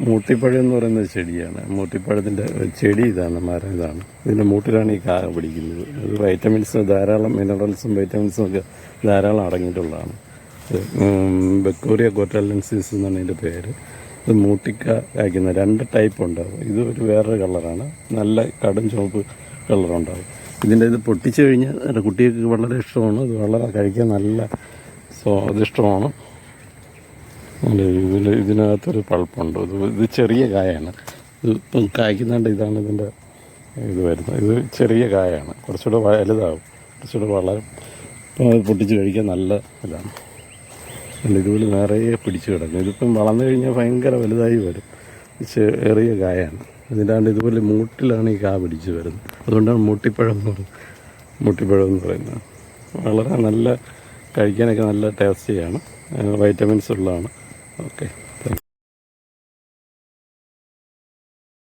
മൂട്ടിപ്പഴം എന്ന് പറയുന്ന ചെടിയാണ്. മൂട്ടിപ്പഴത്തിന്റെ ചെടി ഇതാണ് മരം ഇതാണ്. ഇതിന്റെ മൂട്ടിലാണ് ഈ കാ പിടിക്കുന്നത്. അത് വൈറ്റമിൻസ് ധാരാളം മിനറൽസും വൈറ്റമിൻസും ഒക്കെ ധാരാളം അടങ്ങിയിട്ടുള്ളതാണ്. ബക്കോറിയ കോറ്റാലൻസിസ് എന്നാണ് ഇതിന്റെ പേര്. ഇത് മൂട്ടിക്ക കായ്ക്കുന്ന രണ്ട് ടൈപ്പ് ഉണ്ടാവും. ഇത് ഒരു വേറൊരു കളറാണ് നല്ല കടും ചുവപ്പ് കളറുണ്ടാവും ഇതിന്റെ ഇത് പൊട്ടിച്ചു കഴിഞ്ഞാൽ എന്റെ കുട്ടികൾക്ക് വളരെ ഇഷ്ടമാണ്. ഇത് വളരെ കഴിക്കാൻ നല്ല സ്വാദിഷ്ടമാണ്. അല്ല? ഇതിൽ ഇതിനകത്തൊരു പൾപ്പുണ്ട്. ഇത് ഇത് ചെറിയ കായാണ്. ഇത് ഇപ്പം കായ്ക്കുന്നുണ്ട്. ഇതാണ് ഇതിന്റെ ഇത് വരുന്നത്. ഇത് ചെറിയ കായാണ്. കുറച്ചുകൂടെ വലുതാവും. കുറച്ചുകൂടെ വളരും ഇപ്പം അത് പൊട്ടിച്ച് കഴിക്കാൻ നല്ല ഇതാണ്. അല്ല ഇതുപോലെ നിറയെ പിടിച്ചു കിടക്കും ഇതിപ്പം വളർന്നു കഴിഞ്ഞാൽ ഭയങ്കര വലുതായി വരും. ചെറിയ കായാണ്. ഇതിന്റെ ഇതുപോലെ മൂട്ടിലാണ് ഈ കാ പിടിച്ച് വരുന്നത്. അതുകൊണ്ടാണ് മൂട്ടിപ്പഴം എന്ന് പറയുന്നത്. മൂട്ടിപ്പഴം എന്ന് പറയുന്നത്. വളരെ നല്ല കഴിക്കാനൊക്കെ നല്ല ടേസ്റ്റിയാണ്. വൈറ്റമിൻസ് ഉള്ളതാണ്. ഓക്കെ